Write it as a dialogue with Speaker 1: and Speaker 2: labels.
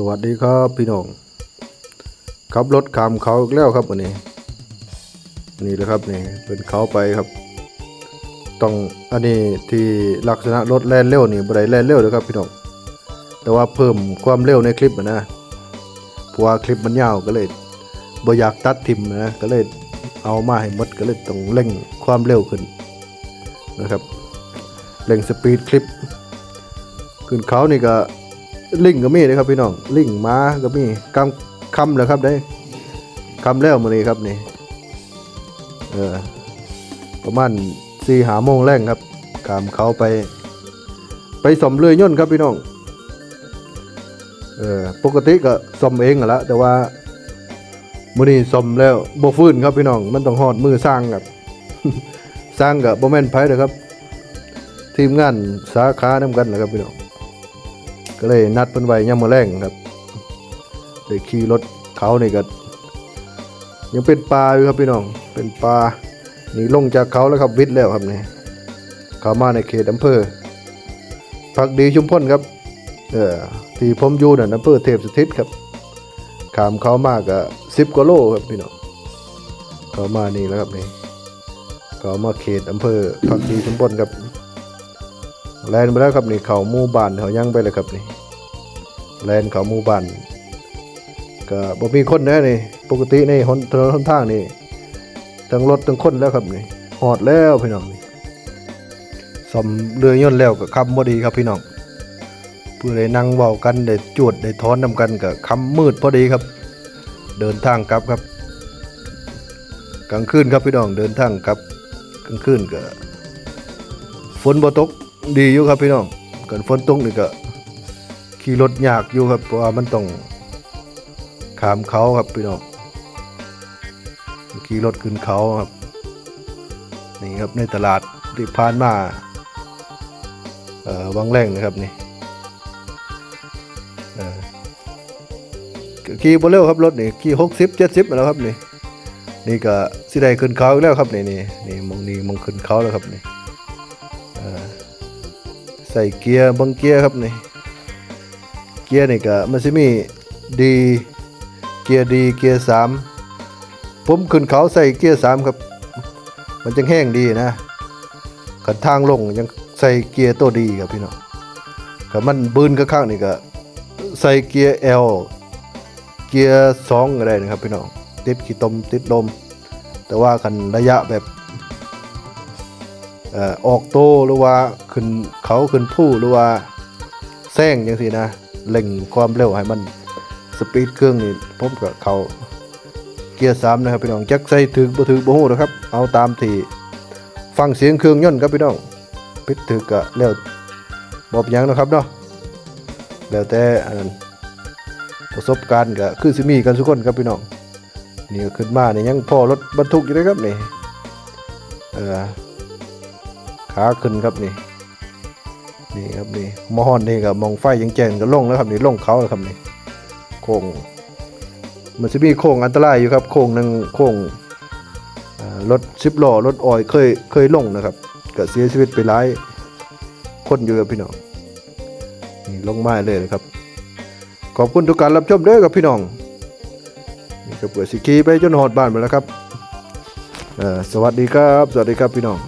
Speaker 1: สวัสดีครับพี่น้องขับรถขามเขาอีกแล้วครับวันนี้ นี่แหละครับนี่เป็นเขาไปครับ ต้องอันนี้ที่ลักษณะรถแล่นเร็วนี่บ่ไดแล่นเร็วเลยครับพี่น้องแต่ว่าเพิ่มความเร็วในคลิปนะเพราะว่าคลิปมันยาวก็เลยบ่อยากตัดทิมนะก็เลยเอามาให้มดก็เลยต้องเร่งความเร็วขึ้นนะครับเร่งสปีดคลิปขึ้นเขานี่ก็ ลิงก็มีนะครับพี่น้องลิงม้าก็มีกำคำเลยครับได้คำแล้วมื้อนี้ครับนี่เออประมาณสี่หาโมงแรงครับขามเขาไป ไปสมเรือย่นครับพี่น้องเออปกติก็สมเองอะละแต่ว่ามื้อนี้สมแล้วบฟื้นครับพี่น้อง มันต้องหอดมือสร้างครับสร้างกับบ่แม่นไผเด้อครับ ทีมงานสาขานํกันนะครับพี่น้อง ก็เลยนัดเพิ่นไว้ยามมื้อแรงครับได้ขี่รถเขานี่ก็ยังเป็นป่าอยู่ครับพี่น้อง เป็นป่านี่ลงจากเขาแล้วครับวิทย์แล้วครับนี่เขามาในเขตอำเภอพักดีชุมพลครับ เออที่ผมอยู่น่ะอำเภอเทพสถิตครับขามเขามากก็10กว่าโลครับพี่น้องเขามานี่แล้วครับนี่เขามาเขตอำเภอพักดีชุมพลครับ แลนไปแล้วครับนี่เขาหมู่บ้านเขายังไปเลยครับนี่แลนเขาหมู่บ้านก็บ่มีคนแน่นี่ปกตินหนถนนหนทางนี่ทั้งรถทั้งคนแล้วครับนี่หอดแล้วพี่น้องนี่ซ่อมเรือยนแล้วก็คำบ่ดีครับพี่น้องเพื่อได้นั่งเว้ากันได้จวดได้ถอนนำกันก็คำมืดพอดีครับ เดินทางกลับครับ กลางคืนครับพี่น้องเดินทางกลับกลางคืนก็ฝนบ่ตก ดีอยู่ครับพี่น้องกันฝนตกนี่ก็ขี่รถยากอยู่ครับเพราะว่ามันต้องขามเขาครับพี่น้องขี่รถขึ้นเขาครับนี่ครับในตลาดที่ผ่านมาเอ่อวังแรงนะครับนี่เออขี่บ่เร็วครับรถนี่ขี่หกสิบเจ็ดสิบแล้วครับนี่นี่ก็สิได้ขึ้นเขาแล้วครับนี่นี่นี่มองนี่มองขึ้นเขาแล้วครับนี่ ใส่เกียร์บังเกียร์ครับนี่เกียร์นี่ก็มันสิมีดีเกียร์ดีเกียร์สามผมขึ้นเขาใส่เกียร์สามครับ มันจังแห้งดีนะกันทางลงยังใส่เกียร์ตัวดีครับพี่น้องกับมันบืนข้างๆนี่ก็ใส่เกียร์ L เกียร์สองก็ได้นะครับพี่น้องติดขี้ตมติดลม แต่ว่าคันระยะแบบ ออกโตหรือว่าขึ้นเขาขึ้นผู้หรือว่าแซงจังซี่นะเร่งความเร็วให้มันสปีดเครื่องนี่ผมกับเขาเกียร์สามนะครับพี่น้องจักใส่ถึงบ่ถึงบ่ฮู้นะครับ เอาตามที่ฟังเสียงเครื่องยนต์ครับพี่น้องพิดถึกก็แล้วบ่เป็นหยังนะครับเนาะแล้วแต่อันนั้นประสบการณ์ก็คือสิมีกันทุกคนครับพี่น้องนี่ก็ขึ้นมาเนี่ยยังพอรถบรรทุกอยู่เลยครับนี่เออ ขาขึ้นครับนี่นี่ครับนี่มอฮอนนี่กับมองไฟยังแจ้งก็ลงแล้วครับนี่ลงเขาแล้วครับนี่โค้งมันจะมีโค้งอันตรายอยู่ครับ โค้งหนึ่งโค้งรถสิบล้อรถออยเคยเคยลงนะครับก็เสียชีวิตไปหลายคนอยู่ครับพี่น้องนี่ลงไม้เลยนะครับ ขอบคุณทุกการรับชมด้อครับพี่น้องนี่ก็เปิดสิกีไปจนหอดบ้านไปแล้วครับสวัสดีครับ สวัสดีครับพี่น้อง